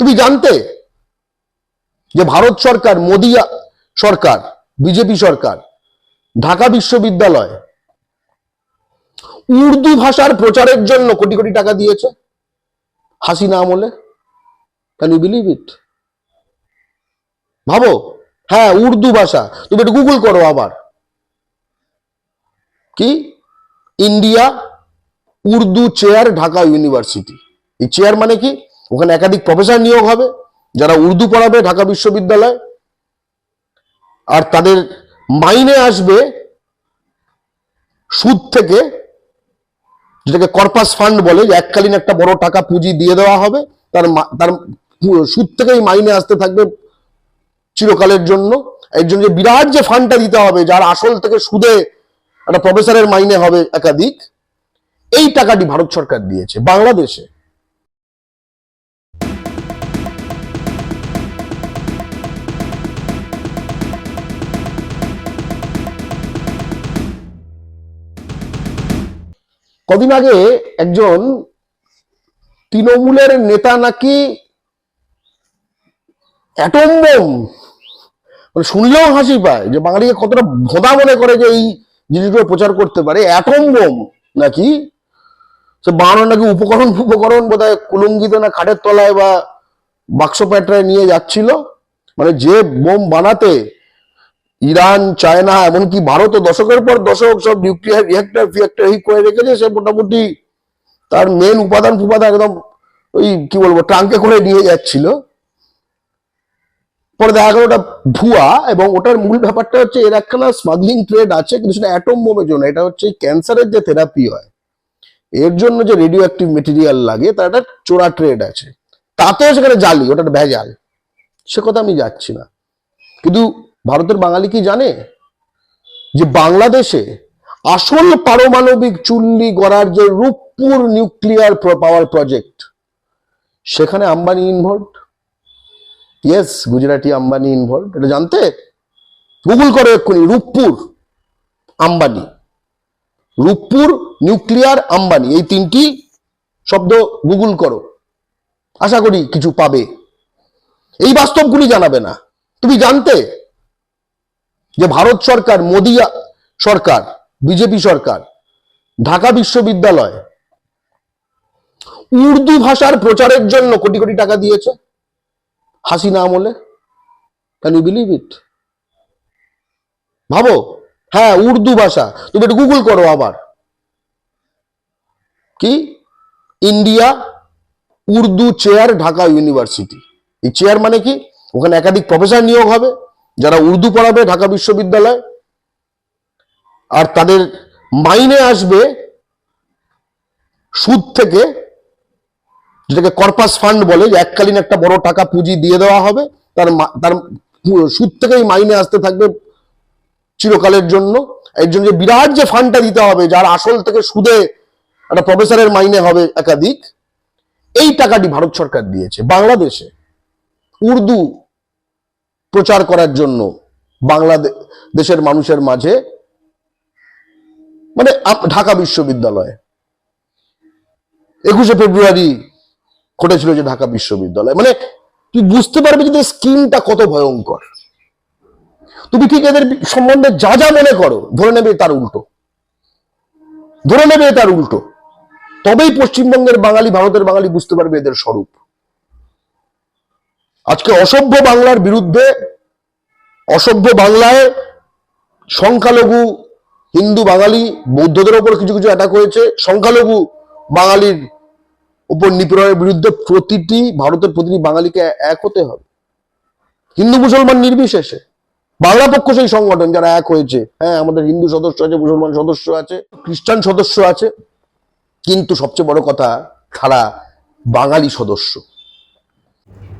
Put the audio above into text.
তুমি জানতে যে ভারত সরকার, মোদী সরকার, বিজেপি সরকার, ঢাকা বিশ্ববিদ্যালয় উর্দু ভাষার প্রচারের জন্য কোটি কোটি টাকা দিয়েছে। হাসিনা আমলে? ক্যান ইউ বিলিভ ইট ভাবো? হ্যাঁ উর্দু ভাষা। তুমি একটু গুগল করো আবার। কি? India Urdu chair, Dhaka university. এই চেয়ার মানে কি? ওখানে একাধিক প্রফেসর নিয়োগ হবে, যারা উর্দু পড়াবে ঢাকা বিশ্ববিদ্যালয়। আর তাদের মাইনে আসবে সুদ থেকে, যেটাকে কর্পাস ফান্ড বলে, যে এককালীন একটা বড় টাকা পুঁজি দিয়ে দেওয়া হবে। তার তার সুদ থেকেই মাইনে আসতে থাকবে চিরকালের জন্য। এর জন্য যে বিরাট যে ফান্ডটা দিতে হবে, যার আসল থেকে সুদে একটা প্রফেসরের মাইনে হবে একাধিক, এই টাকাটি ভারত সরকার দিয়েছে। বাংলাদেশে কদিন আগে একজন তৃণমূলের নেতা নাকি অ্যাটম বোম মানে শুনলেও হাসি পায় যে বাঙালিকে কতটা ভোদা মনে করে যে এই জিনিসগুলো প্রচার করতে পারে। অ্যাটম বোম নাকি? সে বানানোর নাকি উপকরণ উপকরণ বোধহয় কুলুঙ্গিতে না খাটের তলায় বা বাক্স প্যাটরায় নিয়ে যাচ্ছিল। মানে যে বোম বানাতে ইরান, চায়না, এমনকি ভারত দশকের পর দশক সব নিউক্লিয়ার রিয়াক্টর ফিয়াক্টর এই করে রেখেছে, সে মোটামুটি তার মেন উপাদান ফুপাদান একদম ওই কি বলব ট্রাঙ্কে করে নিয়ে যাচ্ছিল। পরে দেখা গেল ওটা ভুয়া এবং ওটার মূল ব্যাপারটা হচ্ছে এর একখানা স্মাগলিং ট্রেড আছে, কিন্তু সেটা অ্যাটম বোমের জন্য, এটা হচ্ছে ক্যান্সারের যে থেরাপি হয়, এর জন্য যে রেডিও অ্যাক্টিভ মেটেরিয়াল লাগে, তার একটা চোরা ট্রেড আছে। তাতেও সেখানে জালি ওটা ভেজাল। সে কথা আমি যাচ্ছি না। কিন্তু ভারতের বাঙালি কি জানে? যে বাংলাদেশে আসল পারমাণবিক চুল্লি গড়ার যে রূপপুর নিউক্লিয়ার পাওয়ার প্রজেক্ট, সেখানে Ambani involve yes Gujarati Ambani involve এটা জানতে? গুগল করো এক্ষুনি, রূপপুর আম্বানি। রূপপুর নিউক্লিয়ার আম্বানি, এই তিনটি শব্দ গুগল করো। আশা করি কিছু পাবে। এই বাস্তবগুলি জানাবে না। তুমি জানতে? যে ভারত সরকার মোদী সরকার, বিজেপি সরকার, ঢাকা বিশ্ববিদ্যালয় উর্দু ভাষার প্রচারের জন্য কোটি কোটি টাকা দিয়েছে। হাসিনা আমলে। ক্যান ইউ বিলিভ ইট ভাবো? হ্যাঁ উর্দু ভাষা। তুমি একটু গুগল করো আবার। কি? India Urdu chair Dhaka university এই চেয়ার মানে কি? ওখানে একাধিক প্রফেসর নিয়োগ হবে। যারা উর্দু পড়াবে ঢাকা বিশ্ববিদ্যালয় আর তাদের মাইনে আসবে সুদ থেকে, যেটাকে কর্পাস ফান্ড বলে, যে এককালীন একটা বড় টাকা পুঁজি দিয়ে দেওয়া হবে, তার তার সুদ থেকেই মাইনে আসতে থাকবে চিরকালের জন্য। এর জন্য যে বিরাট যে ফান্ডটা দিতে হবে, যার আসল থেকে সুদে একটা প্রফেসরের মাইনে হবে একাধিক, এই টাকাটি ভারত সরকার দিয়েছে। বাংলাদেশে উর্দু প্রচার করার জন্য বাংলাদেশের মানুষের মাঝে মানে ঢাকা বিশ্ববিদ্যালয়। একুশে ফেব্রুয়ারি ঘটেছিল যে ঢাকা বিশ্ববিদ্যালয়। মানে তুই বুঝতে পারবি যে স্কিমটা কত ভয়ঙ্কর। তুমি ঠিক এদের সম্বন্ধে যা যা মনে করো, ধরে নেবে তার উল্টো। ধরে নেবে তার উল্টো। তবেই পশ্চিমবঙ্গের বাঙালি, ভারতের বাঙালি বুঝতে পারবে এদের স্বরূপ। আজকে অসভ্য বাংলার বিরুদ্ধে, অসভ্য বাংলায় সংখ্যালঘু হিন্দু বাঙালি বৌদ্ধদের ওপর কিছু কিছু অ্যাটাক হয়েছে। সংখ্যালঘু বাঙালির উপর নিপীড়নের বিরুদ্ধে প্রতিটি, ভারতের প্রতিটি বাঙালিকে এক হতে হবে। হিন্দু মুসলমান নির্বিশেষে। বাংলা পক্ষ সেই সংগঠন যারা এক হয়েছে। হ্যাঁ আমাদের হিন্দু সদস্য আছে, মুসলমান সদস্য আছে, খ্রিস্টান সদস্য আছে। কিন্তু সবচেয়ে বড় কথা, তারা বাঙালি সদস্য।